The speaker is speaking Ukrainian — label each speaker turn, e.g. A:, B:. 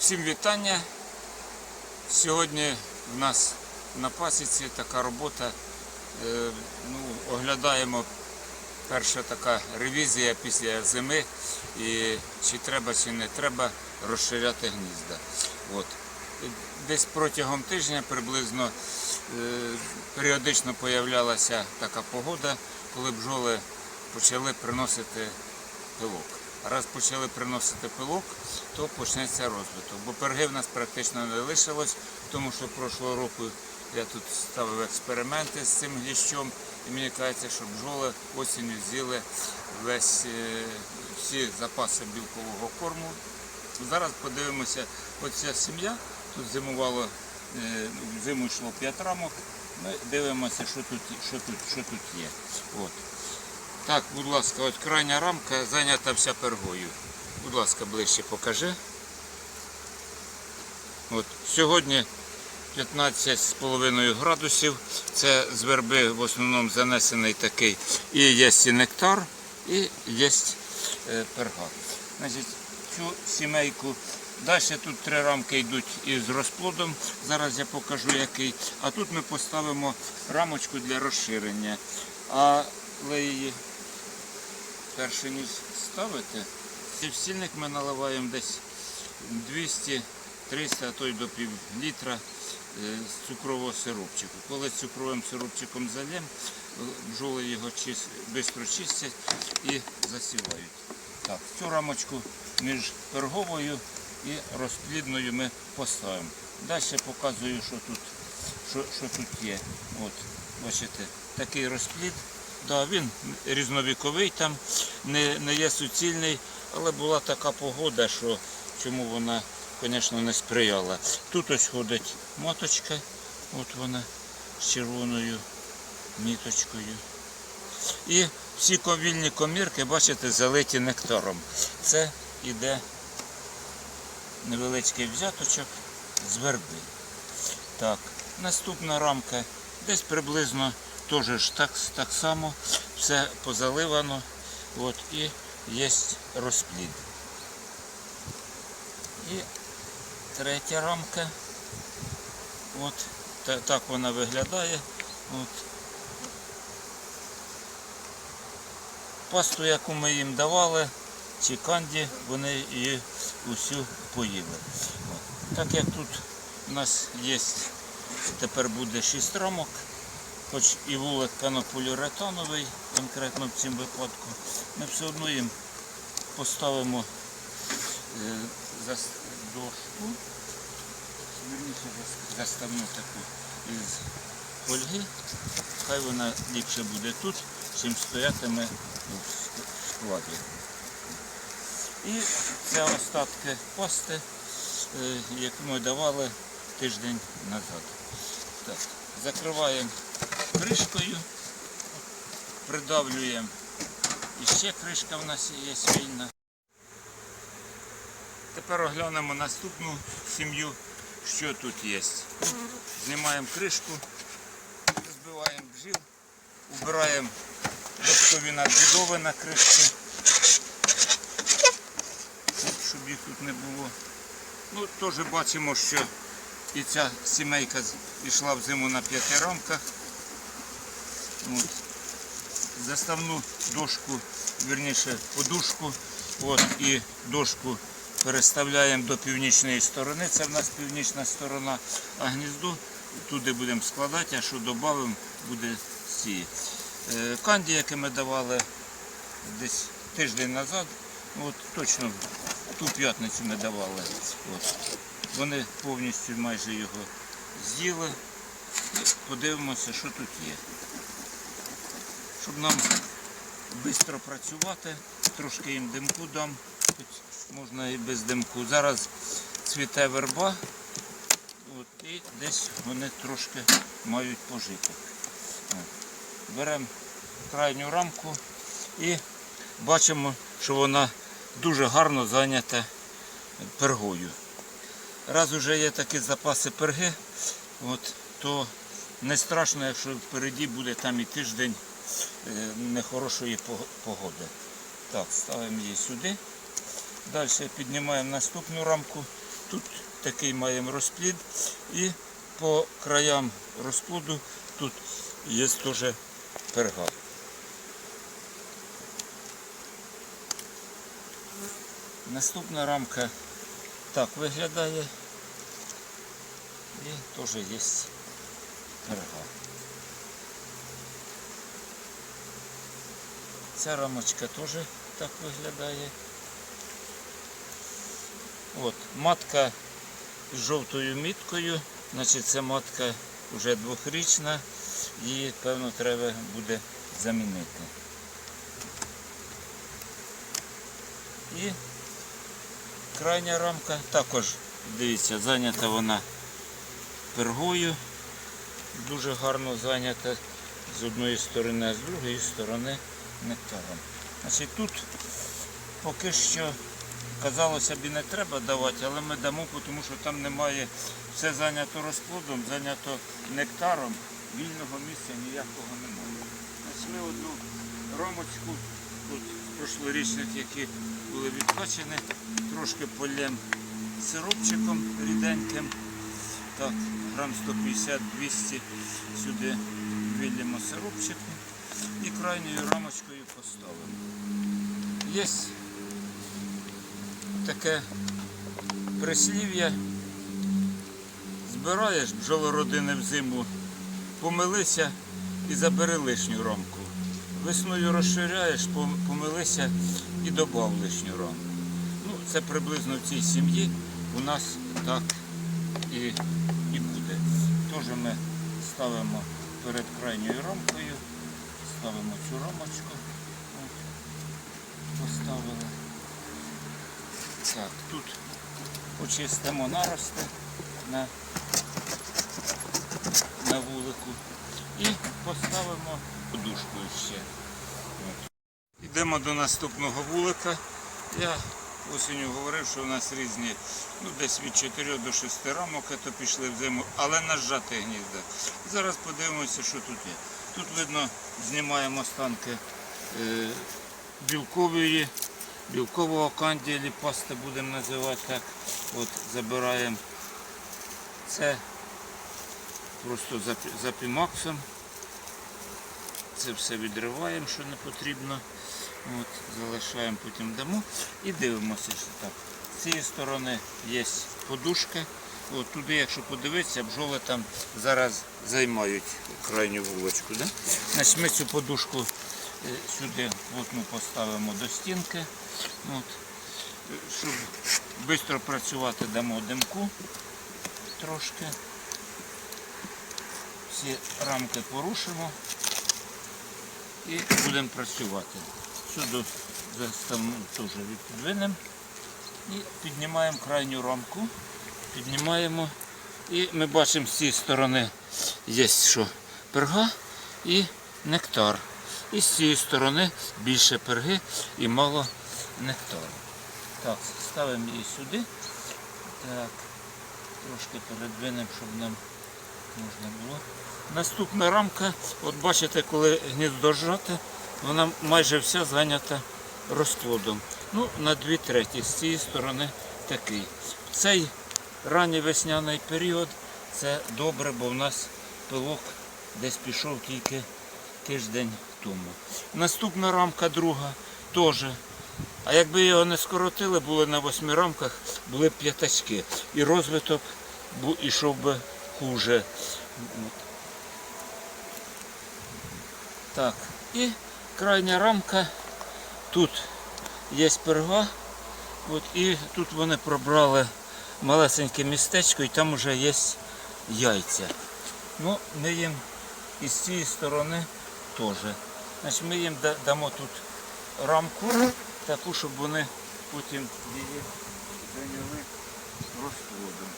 A: Всім вітання. Сьогодні в нас на пасіці така робота. Е, Ну, оглядаємо перша така ревізія після зими і чи треба, чи не треба розширяти гнізда. От. Десь протягом тижня приблизно е, періодично появлялася така погода, коли бджоли почали приносити пилок. Раз почали приносити пилок, то почнеться розвиток. Бо перги в нас практично не лишилось, тому що прошлого року я тут ставив експерименти з цим гліщом, і мені кажеться, що бджоли осінню з'їли е, всі запаси білкового корму. Зараз подивимося, оця сім'я, тут зимувало, е, зиму йшло 5 рамок. Ми дивимося, що тут, що тут, що тут є. От. Так, будь ласка, от крайня рамка зайнята вся пергою. Будь ласка, ближче покажи. От, сьогодні 15,5 градусів. Це з верби в основному занесений такий. І є і нектар, і є е, перга. Значить, цю сімейку. Далі тут три рамки йдуть із розплодом. Зараз я покажу який. А тут ми поставимо рамочку для розширення. Але її перше ніж ставити. В стільник ми наливаємо десь 200, 300, а то й до пів літра е, з цукрового сиропчику. Коли цукровим сиропчиком зальємо, бджоли його швидко чистять і засівають. Так, цю рамочку між перговою і розплідною ми поставимо. Далі показую, що тут, що, що тут є. От, бачите, такий розплід. Да, він різновіковий, там не, не є суцільний, але була така погода, що чому вона, звісно, не сприяла. Тут ось ходить моточка, от вона з червоною міточкою. І всі ковільні комірки, бачите, залиті нектаром. Це іде невеличкий взяточок з верби. Так, наступна рамка десь приблизно теж так, так само, все позаливано. От, і є розплід. І третя рамка. От, та- так вона виглядає. От. Пасту, яку ми їм давали, чи канді, вони її усю поїли. От. Так як тут у нас є, тепер буде 6 рамок, хоч і вулик канополіуретановий, конкретно в цьому випадку, ми все одно їм поставимо е, дошку, заставну таку із фольги. Хай вона ліпше буде тут, чим стоятиме в складі. І це остатки пасти, е, яку ми давали тиждень назад. Закриваємо кришкою, придавлюємо. І ще кришка в нас є вільна. Тепер оглянемо наступну сім'ю, що тут є. Знімаємо кришку, збиваємо бджіл, убираємо дошкові надбудови на кришці, щоб їх тут не було. Ну, теж бачимо, що і ця сімейка йшла в зиму на п'яти рамках. От. Заставну дошку, вірніше подушку, от, і дошку переставляємо до північної сторони. Це в нас північна сторона, а гніздо туди будемо складати, а що додамо, буде ці. Е, Канді, яке ми давали десь тиждень назад, от точно ту п'ятницю ми давали. От. Вони повністю майже його з'їли. Подивимося, що тут є. Щоб нам швидко працювати, трошки їм димку дам, хоч можна і без димку. Зараз цвіте верба, от, і десь вони трошки мають пожити. Беремо крайню рамку і бачимо, що вона дуже гарно зайнята пергою. Раз вже є такі запаси перги, от, то не страшно, якщо впереді буде там і тиждень нехорошої погоди. Так, ставимо її сюди. Далі піднімаємо наступну рамку тут такий маємо розплід. І по краям розплоду тут є теж перга. Наступна рамка так виглядає. І теж є перга. Ця рамочка теж так виглядає. От, матка з жовтою міткою, значить це матка вже двохрічна, її, певно, треба буде замінити. І крайня рамка також, дивіться, зайнята вона пергою, дуже гарно зайнята з одної сторони, а з другої сторони нектаром. Значить, тут поки що казалося б і не треба давати, але ми дамо, тому що там немає, все зайнято розплодом, зайнято нектаром, вільного місця ніякого немає. Значить, ми одну рамочку тут прошлорічних, які були відкачені, трошки полєм сиропчиком ріденьким. Так, грам 150-200 сюди вилємо сиропчику і крайньою рамочкою поставимо. Є таке прислів'я. Збираєш бджолородини взиму, помилися і забери лишню рамку. Весною розширяєш, помилися і добав лишню рамку. Ну, це приблизно в цій сім'ї у нас так і, і буде. Теж ми ставимо перед крайньою рамкою, ставимо цю рамочку. Поставили. Так, тут очистимо нарости на, на вулику і поставимо подушку ще. Йдемо до наступного вулика. Я осінню говорив, що у нас різні, ну десь від 4 до 6 рамок, то пішли в зиму, але на зжати гнізда. Зараз подивимося, що тут є. Тут видно, знімаємо останки е, білкової, білкового канді, ліпасти будемо називати так. От забираємо це просто запі- запімаксом. Це все відриваємо, що не потрібно. От, залишаємо, потім дамо і дивимося, що так. З цієї сторони є подушка. Туди, якщо подивитися, бджоли там зараз займають крайню вулочку. Да? Значить, ми цю подушку е, сюди от ми поставимо до стінки. От. Щоб швидко працювати, дамо димку трошки. Всі рамки порушимо і будемо працювати. Сюди заставимо теж віддвинемо і піднімаємо крайню рамку. Піднімаємо і ми бачимо з цієї сторони є що перга і нектар. І з цієї сторони більше перги і мало нектару. Так, ставимо її сюди. Так, трошки передвинемо, щоб нам можна було. Наступна рамка, от бачите, коли гніздо зжате, вона майже вся зайнята розплодом. Ну, на дві треті з цієї сторони такий. Цей ранній весняний період це добре, бо в нас пилок десь пішов тільки тиждень тому. Наступна рамка друга теж. А якби його не скоротили, були на восьми рамках, були б п'ятачки. І розвиток ішов би хуже. Так, і крайня рамка. Тут є перга. От, і тут вони пробрали малесеньке містечко і там вже є яйця. Ну, ми їм із цієї сторони теж. Значить, ми їм дамо тут рамку, таку, щоб вони потім її зайняли розплодом.